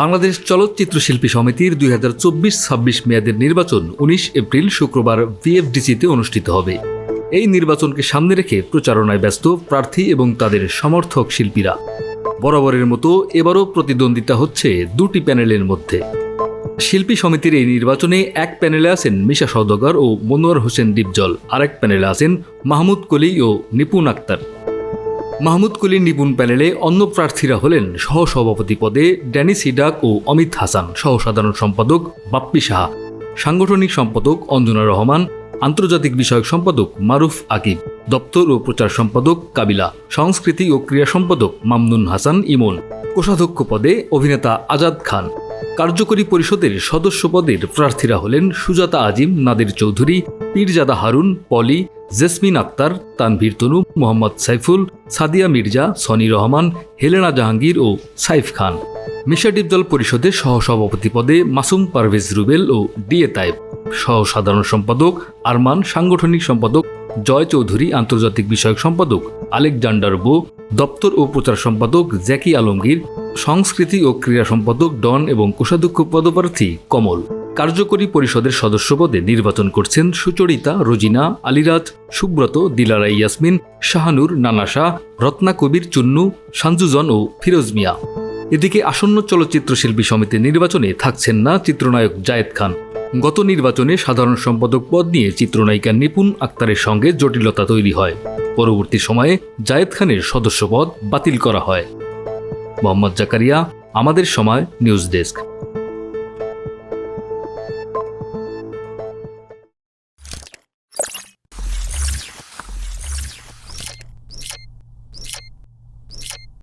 বাংলাদেশ চলচ্চিত্র শিল্পী সমিতির দুই হাজার চব্বিশ ছাব্বিশ মেয়াদের নির্বাচন উনিশ এপ্রিল শুক্রবার ভিএফডিসিতে অনুষ্ঠিত হবে। এই নির্বাচনকে সামনে রেখে প্রচারণায় ব্যস্ত প্রার্থী এবং তাদের সমর্থক শিল্পীরা। বরাবরের মতো এবারও প্রতিদ্বন্দ্বিতা হচ্ছে দুটি প্যানেলের মধ্যে। শিল্পী সমিতির এই নির্বাচনে এক প্যানেলে আছেন মিশা সওদাগর ও মনোয়ার হোসেন ডিপজল আরেক প্যানেলে আছেন মাহমুদ কলি ও নিপুণ আক্তার। মাহমুদ কলির নিপুণ প্যানেলে অন্য প্রার্থীরা হলেন সহ সভাপতি পদে ড্যানি সিডাক ও অমিত হাসান সহ সাধারণ সম্পাদক বাপ্পি সাহা, সাংগঠনিক সম্পাদক অঞ্জনা রহমান, আন্তর্জাতিক বিষয়ক সম্পাদক মারুফ আকিব, দপ্তর ও প্রচার সম্পাদক কাবিলা সংস্কৃতি ও ক্রীড়া সম্পাদক মামনুন হাসান ইমন, কোষাধ্যক্ষ পদে অভিনেতা আজাদ খান। কার্যকরী পরিষদের সদস্য পদের প্রার্থীরা হলেন সুজাতা আজিম, নাদের চৌধুরী, পীরজাদা হারুন, পলি, জেসমিন আক্তার, তানভীর তনু, মোহাম্মদ সাইফুল, সাদিয়া মির্জা, সনি রহমান, হেলেনা জাহাঙ্গীর ও সাইফ খান। মিশা ডিপজল পরিষদের সহসভাপতি পদে মাসুম পারভেজ রুবেল ও ডিএ তাইব। সহ সাধারণ সম্পাদক আরমান, সাংগঠনিক সম্পাদক জয় চৌধুরী, আন্তর্জাতিক বিষয়ক সম্পাদক আলেকজান্ডার বো, দপ্তর ও প্রচার সম্পাদক জ্যাকি আলমগীর সংস্কৃতি ও ক্রীড়া সম্পাদক ডন এবং কোষাধ্যক্ষ পদপ্রার্থী কমল। কার্যকরী পরিষদের সদস্য পদে নির্বাচন করছেন সুচরিতা, রোজিনা, আলিরাজ, সুব্রত, দিলারা ইয়াসমিন, শাহানুর, নানা শাহ, রত্না কবির, চুন্নু সাঞ্জুজন ও ফিরোজ মিয়া। এদিকে আসন্ন চলচ্চিত্র শিল্পী সমিতির নির্বাচনে থাকছেন না চিত্রনায়ক জায়েদ খান। গত নির্বাচনে সাধারণ সম্পাদক পদ নিয়ে চিত্রনায়িকা নিপুণ আক্তারের সঙ্গে জটিলতা তৈরি হয়। পরবর্তী সময়ে জায়েদ খানের সদস্যপদ বাতিল করা হয়। মোহাম্মদ জাকারিয়া আমাদের সময় নিউজ ডেস্ক।